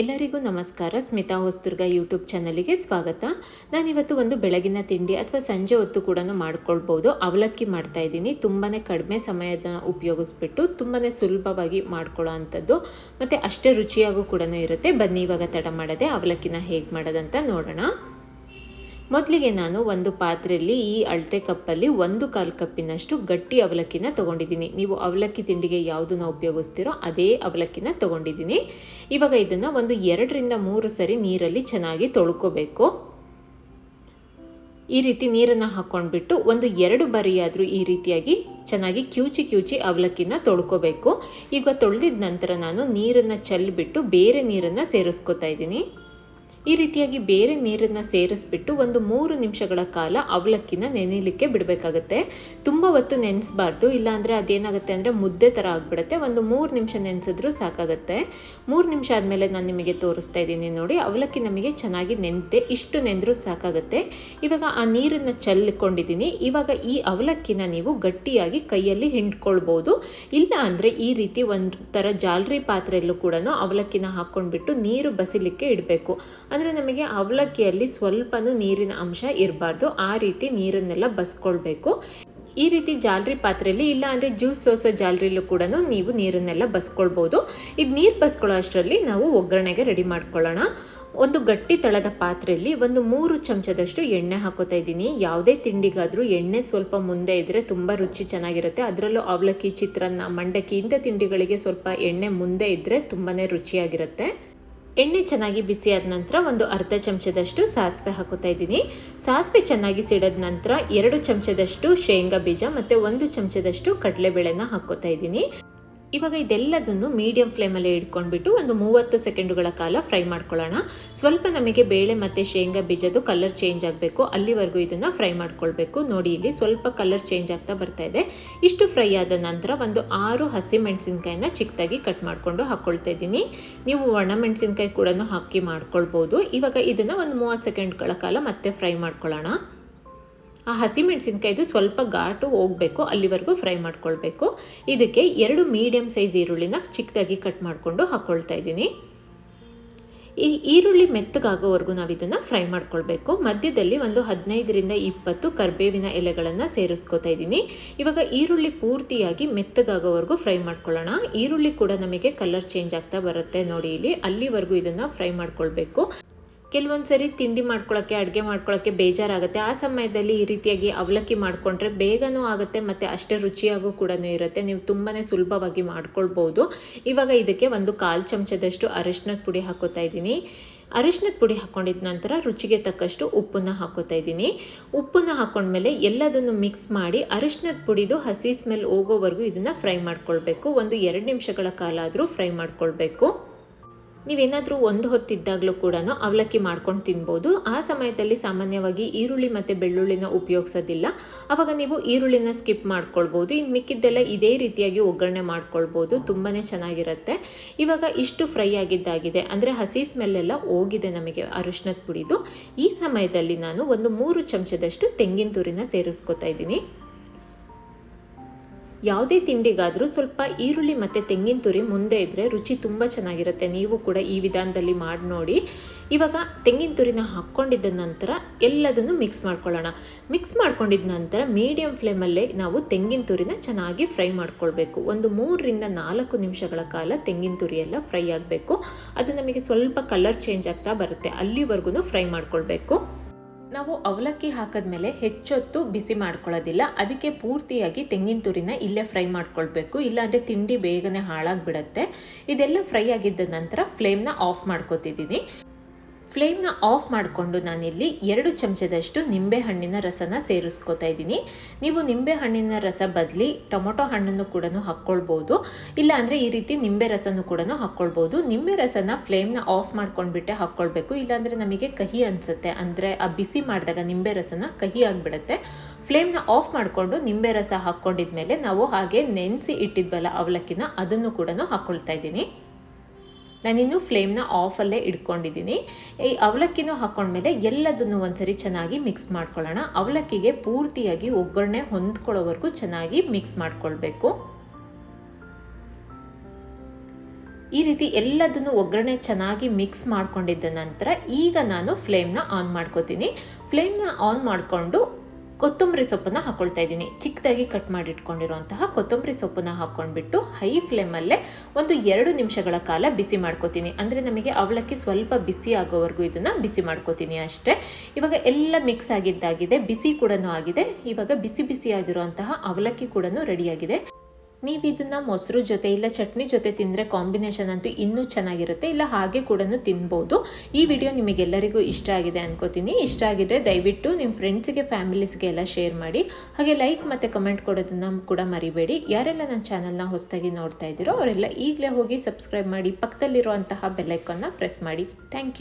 ಎಲ್ಲರಿಗೂ ನಮಸ್ಕಾರ. ಸ್ಮಿತಾ ಹೊಸ್ದುರ್ಗ ಯೂಟ್ಯೂಬ್ ಚಾನಲಿಗೆ ಸ್ವಾಗತ. ನಾನಿವತ್ತು ಒಂದು ಬೆಳಗಿನ ತಿಂಡಿ ಅಥವಾ ಸಂಜೆ ಹೊತ್ತು ಕೂಡ ಮಾಡ್ಕೊಳ್ಬೋದು. ಅವಲಕ್ಕಿ ಮಾಡ್ತಾ ಇದ್ದೀನಿ. ತುಂಬಾ ಕಡಿಮೆ ಸಮಯದ ಉಪಯೋಗಿಸ್ಬಿಟ್ಟು ತುಂಬಾ ಸುಲಭವಾಗಿ ಮಾಡ್ಕೊಳ್ಳೋ ಅಂಥದ್ದು. ಮತ್ತು ಅಷ್ಟೇ ರುಚಿಯಾಗೂ ಕೂಡ ಇರುತ್ತೆ. ಬನ್ನಿ, ಇವಾಗ ತಡ ಮಾಡದೆ ಅವಲಕ್ಕಿನ ಹೇಗೆ ಮಾಡೋದಂತ ನೋಡೋಣ. ಮೊದಲಿಗೆ ನಾನು ಒಂದು ಪಾತ್ರೆಯಲ್ಲಿ ಈ ಅಳತೆ ಕಪ್ಪಲ್ಲಿ ಒಂದು ಕಾಲು ಕಪ್ಪಿನಷ್ಟು ಗಟ್ಟಿ ಅವಲಕ್ಕಿನ ತೊಗೊಂಡಿದ್ದೀನಿ. ನೀವು ಅವಲಕ್ಕಿ ತಿಂಡಿಗೆ ಯಾವುದನ್ನು ಉಪಯೋಗಿಸ್ತೀರೋ ಅದೇ ಅವಲಕ್ಕಿನ ತೊಗೊಂಡಿದ್ದೀನಿ. ಇವಾಗ ಇದನ್ನು ಒಂದು ಎರಡರಿಂದ ಮೂರು ಸರಿ ನೀರಲ್ಲಿ ಚೆನ್ನಾಗಿ ತೊಳ್ಕೊಬೇಕು. ಈ ರೀತಿ ನೀರನ್ನು ಹಾಕ್ಕೊಂಡ್ಬಿಟ್ಟು ಒಂದು ಎರಡು ಬಾರಿಯಾದರೂ ಈ ರೀತಿಯಾಗಿ ಚೆನ್ನಾಗಿ ಕ್ಯೂಚಿ ಕ್ಯೂಚಿ ಅವಲಕ್ಕಿನ ತೊಳ್ಕೊಬೇಕು. ಈಗ ತೊಳೆದಿದ ನಂತರ ನಾನು ನೀರನ್ನು ಚೆಲ್ಲಿಬಿಟ್ಟು ಬೇರೆ ನೀರನ್ನು ಸೇರಿಸ್ಕೊತಾ ಇದ್ದೀನಿ. ಈ ರೀತಿಯಾಗಿ ಬೇರೆ ನೀರನ್ನು ಸೇರಿಸ್ಬಿಟ್ಟು ಒಂದು ಮೂರು ನಿಮಿಷಗಳ ಕಾಲ ಅವಲಕ್ಕಿನ ನೆನೆಯಲಿಕ್ಕೆ ಬಿಡಬೇಕಾಗತ್ತೆ. ತುಂಬ ಹೊತ್ತು ನೆನೆಸ್ಬಾರ್ದು, ಇಲ್ಲಾಂದರೆ ಅದೇನಾಗುತ್ತೆ ಅಂದರೆ ಮುದ್ದೆ ಥರ ಆಗಿಬಿಡುತ್ತೆ. ಒಂದು ಮೂರು ನಿಮಿಷ ನೆನೆಸಿದ್ರೂ ಸಾಕಾಗುತ್ತೆ. ಮೂರು ನಿಮಿಷ ಆದಮೇಲೆ ನಾನು ನಿಮಗೆ ತೋರಿಸ್ತಾ ಇದ್ದೀನಿ ನೋಡಿ. ಅವಲಕ್ಕಿ ನಮಗೆ ಚೆನ್ನಾಗಿ ನೆನೆದೆ ಇಷ್ಟು ನೆಂದರೂ ಸಾಕಾಗುತ್ತೆ. ಇವಾಗ ಆ ನೀರನ್ನು ಚೆಲ್ಲಿಕೊಂಡಿದ್ದೀನಿ. ಇವಾಗ ಈ ಅವಲಕ್ಕಿನ ನೀವು ಗಟ್ಟಿಯಾಗಿ ಕೈಯಲ್ಲಿ ಹಿಂಡ್ಕೊಳ್ಬೋದು. ಇಲ್ಲ ಅಂದರೆ ಈ ರೀತಿ ಒಂದು ಥರ ಜಾಲರಿ ಪಾತ್ರೆಯಲ್ಲೂ ಕೂಡ ಅವಲಕ್ಕಿನ ಹಾಕ್ಕೊಂಡ್ಬಿಟ್ಟು ನೀರು ಬಸಿಲಿಕ್ಕೆ ಇಡಬೇಕು. ಅಂದರೆ ನಮಗೆ ಅವಲಕ್ಕಿಯಲ್ಲಿ ಸ್ವಲ್ಪನೂ ನೀರಿನ ಅಂಶ ಇರಬಾರ್ದು. ಆ ರೀತಿ ನೀರನ್ನೆಲ್ಲ ಬಸ್ಕೊಳ್ಬೇಕು. ಈ ರೀತಿ ಜಾಲರಿ ಪಾತ್ರೆಯಲ್ಲಿ ಇಲ್ಲ ಅಂದರೆ ಜ್ಯೂಸ್ ಸೋಸೋ ಜಾಲರಿಲೂ ಕೂಡ ನೀವು ನೀರನ್ನೆಲ್ಲ ಬಸ್ಕೊಳ್ಬೋದು. ಇದು ನೀರು ಬಸ್ಕೊಳ್ಳೋ ಅಷ್ಟರಲ್ಲಿ ನಾವು ಒಗ್ಗರಣೆಗೆ ರೆಡಿ ಮಾಡ್ಕೊಳ್ಳೋಣ. ಒಂದು ಗಟ್ಟಿ ತಳದ ಪಾತ್ರೆಯಲ್ಲಿ ಒಂದು ಮೂರು ಚಮಚದಷ್ಟು ಎಣ್ಣೆ ಹಾಕೋತಾ ಇದ್ದೀನಿ. ಯಾವುದೇ ತಿಂಡಿಗಾದರೂ ಎಣ್ಣೆ ಸ್ವಲ್ಪ ಮುಂದೆ ಇದ್ದರೆ ತುಂಬ ರುಚಿ ಚೆನ್ನಾಗಿರುತ್ತೆ. ಅದರಲ್ಲೂ ಅವಲಕ್ಕಿ, ಚಿತ್ರಾನ್ನ, ಮಂಡಕ್ಕಿ ಇಂಥ ತಿಂಡಿಗಳಿಗೆ ಸ್ವಲ್ಪ ಎಣ್ಣೆ ಮುಂದೆ ಇದ್ದರೆ ತುಂಬಾ ರುಚಿಯಾಗಿರುತ್ತೆ. ಎಣ್ಣೆ ಚೆನ್ನಾಗಿ ಬಿಸಿ ಆದ ನಂತರ ಒಂದು ಅರ್ಧ ಚಮಚದಷ್ಟು ಸಾಸಿವೆ ಹಾಕೋತಾ ಇದ್ದೀನಿ. ಸಾಸಿವೆ ಚೆನ್ನಾಗಿ ಸಿಡಿದ ನಂತರ ಎರಡು ಚಮಚದಷ್ಟು ಶೇಂಗಾ ಬೀಜ ಮತ್ತು ಒಂದು ಚಮಚದಷ್ಟು ಕಡಲೆಬೇಳೆನ ಹಾಕೋತಾ ಇದ್ದೀನಿ. ಇವಾಗ ಇದೆಲ್ಲದನ್ನು ಮೀಡಿಯಂ ಫ್ಲೇಮಲ್ಲೇ ಇಟ್ಕೊಂಡ್ಬಿಟ್ಟು ಒಂದು ಮೂವತ್ತು ಸೆಕೆಂಡುಗಳ ಕಾಲ ಫ್ರೈ ಮಾಡ್ಕೊಳ್ಳೋಣ. ಸ್ವಲ್ಪ ನಮಗೆ ಬೇಳೆ ಮತ್ತು ಶೇಂಗಾ ಬೀಜದ್ದು ಕಲರ್ ಚೇಂಜ್ ಆಗಬೇಕು. ಅಲ್ಲಿವರೆಗೂ ಇದನ್ನು ಫ್ರೈ ಮಾಡ್ಕೊಳ್ಬೇಕು. ನೋಡಿ, ಇಲ್ಲಿ ಸ್ವಲ್ಪ ಕಲರ್ ಚೇಂಜ್ ಆಗ್ತಾ ಬರ್ತಾ ಇದೆ. ಇಷ್ಟು ಫ್ರೈ ಆದ ನಂತರ ಒಂದು ಆರು ಹಸಿ ಮೆಣಸಿನ್ಕಾಯಿನ ಚಿಕ್ಕದಾಗಿ ಕಟ್ ಮಾಡಿಕೊಂಡು ಹಾಕ್ಕೊಳ್ತಾ ಇದ್ದೀನಿ. ನೀವು ಒಣ ಮೆಣಸಿನ್ಕಾಯಿ ಕೂಡ ಹಾಕಿ ಮಾಡ್ಕೊಳ್ಬೋದು. ಇವಾಗ ಇದನ್ನು ಒಂದು ಮೂವತ್ತು ಸೆಕೆಂಡ್ಗಳ ಕಾಲ ಮತ್ತೆ ಫ್ರೈ ಮಾಡ್ಕೊಳ್ಳೋಣ. ಆ ಹಸಿ ಮೆಣಸಿನ್ಕಾಯ್ದು ಸ್ವಲ್ಪ ಘಾಟು ಹೋಗಬೇಕು, ಅಲ್ಲಿವರೆಗೂ ಫ್ರೈ ಮಾಡ್ಕೊಳ್ಬೇಕು. ಇದಕ್ಕೆ ಎರಡು ಮೀಡಿಯಮ್ ಸೈಜ್ ಈರುಳ್ಳಿನ ಚಿಕ್ಕದಾಗಿ ಕಟ್ ಮಾಡಿಕೊಂಡು ಹಾಕ್ಕೊಳ್ತಾ ಇದ್ದೀನಿ. ಈ ಈರುಳ್ಳಿ ಮೆತ್ತಗಾಗೋವರೆಗೂ ನಾವು ಇದನ್ನು ಫ್ರೈ ಮಾಡ್ಕೊಳ್ಬೇಕು. ಮಧ್ಯದಲ್ಲಿ ಒಂದು ಹದಿನೈದರಿಂದ ಇಪ್ಪತ್ತು ಕರ್ಬೇವಿನ ಎಲೆಗಳನ್ನು ಸೇರಿಸ್ಕೋತಾ ಇದ್ದೀನಿ. ಇವಾಗ ಈರುಳ್ಳಿ ಪೂರ್ತಿಯಾಗಿ ಮೆತ್ತಗಾಗೋವರೆಗೂ ಫ್ರೈ ಮಾಡ್ಕೊಳ್ಳೋಣ. ಈರುಳ್ಳಿ ಕೂಡ ನಮಗೆ ಕಲರ್ ಚೇಂಜ್ ಆಗ್ತಾ ಬರುತ್ತೆ ನೋಡಿ ಇಲ್ಲಿ. ಅಲ್ಲಿವರೆಗೂ ಇದನ್ನು ಫ್ರೈ ಮಾಡ್ಕೊಳ್ಬೇಕು. ಕೆಲವೊಂದು ಸರಿ ತಿಂಡಿ ಮಾಡ್ಕೊಳ್ಳೋಕ್ಕೆ ಅಡುಗೆ ಮಾಡ್ಕೊಳ್ಳೋಕ್ಕೆ ಬೇಜಾರಾಗುತ್ತೆ. ಆ ಸಮಯದಲ್ಲಿ ಈ ರೀತಿಯಾಗಿ ಅವಲಕ್ಕಿ ಮಾಡಿಕೊಂಡ್ರೆ ಬೇಗನೂ ಆಗುತ್ತೆ ಮತ್ತು ಅಷ್ಟೇ ರುಚಿಯಾಗೂ ಕೂಡ ಇರುತ್ತೆ. ನೀವು ತುಂಬಾ ಸುಲಭವಾಗಿ ಮಾಡ್ಕೊಳ್ಬೋದು. ಇವಾಗ ಇದಕ್ಕೆ ಒಂದು ಕಾಲು ಚಮಚದಷ್ಟು ಅರಿಶಿನದ ಪುಡಿ ಹಾಕೋತಾ ಇದ್ದೀನಿ. ಅರಿಶಿನದ ಪುಡಿ ಹಾಕ್ಕೊಂಡಿದ ನಂತರ ರುಚಿಗೆ ತಕ್ಕಷ್ಟು ಉಪ್ಪನ್ನು ಹಾಕೋತಾ ಇದ್ದೀನಿ. ಉಪ್ಪನ್ನು ಹಾಕ್ಕೊಂಡ್ಮೇಲೆ ಎಲ್ಲದನ್ನು ಮಿಕ್ಸ್ ಮಾಡಿ ಅರಿಶಿನದ ಪುಡಿದು ಹಸಿ ಸ್ಮೆಲ್ ಹೋಗೋವರೆಗೂ ಇದನ್ನು ಫ್ರೈ ಮಾಡ್ಕೊಳ್ಬೇಕು. ಒಂದು ಎರಡು ನಿಮಿಷಗಳ ಕಾಲ ಆದರೂ ಫ್ರೈ ಮಾಡ್ಕೊಳ್ಬೇಕು. ನೀವೇನಾದರೂ ಒಂದು ಹೊತ್ತಿದ್ದಾಗಲೂ ಕೂಡ ಅವಲಕ್ಕಿ ಮಾಡ್ಕೊಂಡು ತಿನ್ಬೋದು. ಆ ಸಮಯದಲ್ಲಿ ಸಾಮಾನ್ಯವಾಗಿ ಈರುಳ್ಳಿ ಮತ್ತು ಬೆಳ್ಳುಳ್ಳಿನ ಉಪಯೋಗಿಸೋದಿಲ್ಲ. ಆವಾಗ ನೀವು ಈರುಳ್ಳಿನ ಸ್ಕಿಪ್ ಮಾಡ್ಕೊಳ್ಬೋದು. ಇನ್ನು ಮಿಕ್ಕಿದ್ದೆಲ್ಲ ಇದೇ ರೀತಿಯಾಗಿ ಒಗ್ಗರಣೆ ಮಾಡ್ಕೊಳ್ಬೋದು. ತುಂಬಾ ಚೆನ್ನಾಗಿರುತ್ತೆ. ಇವಾಗ ಇಷ್ಟು ಫ್ರೈ ಆಗಿದ್ದಾಗಿದೆ. ಅಂದರೆ ಹಸಿ ಸ್ಮೆಲ್ಲೆಲ್ಲ ಹೋಗಿದೆ ನಮಗೆ ಅರಿಶಿನದ ಪುಡಿದು. ಈ ಸಮಯದಲ್ಲಿ ನಾನು ಒಂದು ಮೂರು ಚಮಚದಷ್ಟು ತೆಂಗಿನ ತುರಿನ ಸೇರಿಸ್ಕೊತಾ ಇದ್ದೀನಿ. ಯಾವುದೇ ತಿಂಡಿಗಾದರೂ ಸ್ವಲ್ಪ ಈರುಳ್ಳಿ ಮತ್ತು ತೆಂಗಿನ ತುರಿ ಮುಂದೆ ಇದ್ದರೆ ರುಚಿ ತುಂಬ ಚೆನ್ನಾಗಿರುತ್ತೆ. ನೀವು ಕೂಡ ಈ ವಿಧಾನದಲ್ಲಿ ಮಾಡಿ ನೋಡಿ. ಇವಾಗ ತೆಂಗಿನ ತುರಿನ ಹಾಕ್ಕೊಂಡಿದ್ದ ನಂತರ ಎಲ್ಲದನ್ನು ಮಿಕ್ಸ್ ಮಾಡ್ಕೊಳ್ಳೋಣ. ಮಿಕ್ಸ್ ಮಾಡ್ಕೊಂಡಿದ್ದ ನಂತರ ಮೀಡಿಯಂ ಫ್ಲೇಮಲ್ಲೇ ನಾವು ತೆಂಗಿನ ತುರಿನ ಚೆನ್ನಾಗಿ ಫ್ರೈ ಮಾಡ್ಕೊಳ್ಬೇಕು. ಒಂದು ಮೂರರಿಂದ ನಾಲ್ಕು ನಿಮಿಷಗಳ ಕಾಲ ತೆಂಗಿನ ತುರಿ ಎಲ್ಲ ಫ್ರೈ ಆಗಬೇಕು. ಅದು ನಮಗೆ ಸ್ವಲ್ಪ ಕಲರ್ ಚೇಂಜ್ ಆಗ್ತಾ ಬರುತ್ತೆ. ಅಲ್ಲಿವರೆಗೂ ಫ್ರೈ ಮಾಡ್ಕೊಳ್ಬೇಕು. ನಾವು ಅವಲಕ್ಕಿ ಹಾಕಿದ್ಮೇಲೆ ಹೆಚ್ಚೊತ್ತು ಬಿಸಿ ಮಾಡ್ಕೊಳ್ಳೋದಿಲ್ಲ. ಅದಕ್ಕೆ ಪೂರ್ತಿಯಾಗಿ ತೆಂಗಿನ ತುರಿನ ಇಲ್ಲೇ ಫ್ರೈ ಮಾಡ್ಕೊಳ್ಬೇಕು. ಇಲ್ಲಾಂದರೆ ತಿಂಡಿ ಬೇಗನೆ ಹಾಳಾಗಿಬಿಡತ್ತೆ. ಇದೆಲ್ಲ ಫ್ರೈ ಆಗಿದ್ದ ನಂತರ ಫ್ಲೇಮ್ನ ಆಫ್ ಮಾಡ್ಕೊತಿದ್ದೀನಿ. ಫ್ಲೇಮ್ನ ಆಫ್ ಮಾಡಿಕೊಂಡು ನಾನಿಲ್ಲಿ ಎರಡು ಚಮಚದಷ್ಟು ನಿಂಬೆ ಹಣ್ಣಿನ ರಸನ ಸೇರಿಸ್ಕೊತಾ ಇದ್ದೀನಿ. ನೀವು ನಿಂಬೆಹಣ್ಣಿನ ರಸ ಬದಲಿ ಟೊಮೊಟೊ ಹಣ್ಣನ್ನು ಕೂಡ ಹಾಕ್ಕೊಳ್ಬೋದು. ಇಲ್ಲಾಂದರೆ ಈ ರೀತಿ ನಿಂಬೆ ರಸನೂ ಕೂಡ ಹಾಕ್ಕೊಳ್ಬೋದು. ನಿಂಬೆ ರಸನ ಫ್ಲೇಮ್ನ ಆಫ್ ಮಾಡ್ಕೊಂಡ್ಬಿಟ್ಟೆ ಹಾಕ್ಕೊಳ್ಬೇಕು. ಇಲ್ಲಾಂದರೆ ನಮಗೆ ಕಹಿ ಅನಿಸುತ್ತೆ. ಅಂದರೆ ಆ ಬಿಸಿ ಮಾಡಿದಾಗ ನಿಂಬೆ ರಸನ ಕಹಿ ಆಗಿಬಿಡುತ್ತೆ. ಫ್ಲೇಮ್ನ ಆಫ್ ಮಾಡಿಕೊಂಡು ನಿಂಬೆ ರಸ ಹಾಕ್ಕೊಂಡಿದ್ಮೇಲೆ ನಾವು ಹಾಗೆ ನೆನೆಸಿ ಇಟ್ಟಿದ್ವಲ್ಲ ಅವಲಕ್ಕಿನ, ಅದನ್ನು ಕೂಡ ಹಾಕ್ಕೊಳ್ತಾ ಇದ್ದೀನಿ. ನಾನಿನ್ನು ಫ್ಲೇಮ್ನ ಆಫಲ್ಲೇ ಇಟ್ಕೊಂಡಿದ್ದೀನಿ ಈ ಅವಲಕ್ಕಿನೂ ಹಾಕ್ಕೊಂಡ್ಮೇಲೆ ಎಲ್ಲದನ್ನು ಒಂದ್ಸರಿ ಚೆನ್ನಾಗಿ ಮಿಕ್ಸ್ ಮಾಡ್ಕೊಳ್ಳೋಣ. ಅವಲಕ್ಕಿಗೆ ಪೂರ್ತಿಯಾಗಿ ಒಗ್ಗರಣೆ ಹೊಂದ್ಕೊಳ್ಳೋವರೆಗೂ ಚೆನ್ನಾಗಿ ಮಿಕ್ಸ್ ಮಾಡ್ಕೊಳ್ಬೇಕು. ಈ ರೀತಿ ಎಲ್ಲದನ್ನು ಒಗ್ಗರಣೆ ಚೆನ್ನಾಗಿ ಮಿಕ್ಸ್ ಮಾಡ್ಕೊಂಡಿದ್ದ ನಂತರ ಈಗ ನಾನು ಫ್ಲೇಮ್ನ ಆನ್ ಮಾಡ್ಕೋತೀನಿ. ಫ್ಲೇಮ್ನ ಆನ್ ಮಾಡಿಕೊಂಡು ಕೊತ್ತಂಬರಿ ಸೊಪ್ಪನ್ನು ಹಾಕ್ಕೊಳ್ತಾ ಇದ್ದೀನಿ. ಚಿಕ್ಕದಾಗಿ ಕಟ್ ಮಾಡಿಟ್ಕೊಂಡಿರುವಂತಹ ಕೊತ್ತಂಬರಿ ಸೊಪ್ಪನ್ನು ಹಾಕ್ಕೊಂಡ್ಬಿಟ್ಟು ಹೈ ಫ್ಲೇಮಲ್ಲೇ ಒಂದು ಎರಡು ನಿಮಿಷಗಳ ಕಾಲ ಬಿಸಿ ಮಾಡ್ಕೋತೀನಿ. ಅಂದರೆ ನಮಗೆ ಅವಲಕ್ಕಿ ಸ್ವಲ್ಪ ಬಿಸಿ ಆಗೋವರೆಗೂ ಇದನ್ನು ಬಿಸಿ ಮಾಡ್ಕೋತೀನಿ ಅಷ್ಟೇ. ಇವಾಗ ಎಲ್ಲ ಮಿಕ್ಸ್ ಆಗಿದ್ದಾಗಿದೆ, ಬಿಸಿ ಕೂಡ ಆಗಿದೆ. ಇವಾಗ ಬಿಸಿ ಬಿಸಿ ಆಗಿರುವಂತಹ ಅವಲಕ್ಕಿ ಕೂಡ ರೆಡಿಯಾಗಿದೆ ನೀವು ಇದನ್ನು ಮೊಸರು ಜೊತೆ ಇಲ್ಲ ಚಟ್ನಿ ಜೊತೆ ತಿಂದರೆ ಕಾಂಬಿನೇಷನ್ ಅಂತೂ ಇನ್ನೂ ಚೆನ್ನಾಗಿರುತ್ತೆ. ಇಲ್ಲ ಹಾಗೆ ಕೂಡ ತಿನ್ಬೋದು. ಈ ವಿಡಿಯೋ ನಿಮಗೆಲ್ಲರಿಗೂ ಇಷ್ಟ ಆಗಿದೆ ಅನ್ಕೋತೀನಿ. ಇಷ್ಟ ಆಗಿದ್ರೆ ದಯವಿಟ್ಟು ನಿಮ್ಮ ಫ್ರೆಂಡ್ಸ್ಗೆ ಫ್ಯಾಮಿಲೀಸ್ಗೆ ಎಲ್ಲ ಶೇರ್ ಮಾಡಿ. ಹಾಗೆ ಲೈಕ್ ಮತ್ತು ಕಮೆಂಟ್ ಕೊಡೋದನ್ನು ಕೂಡ ಮರಿಬೇಡಿ. ಯಾರೆಲ್ಲ ನನ್ನ ಚಾನಲ್ನ ಹೊಸದಾಗಿ ನೋಡ್ತಾ ಇದ್ದೀರೋ ಅವರೆಲ್ಲ ಈಗಲೇ ಹೋಗಿ ಸಬ್ಸ್ಕ್ರೈಬ್ ಮಾಡಿ ಪಕ್ಕದಲ್ಲಿರುವಂತಹ ಬೆಲ್ಲೈಕನ್ನ ಪ್ರೆಸ್ ಮಾಡಿ. Thank you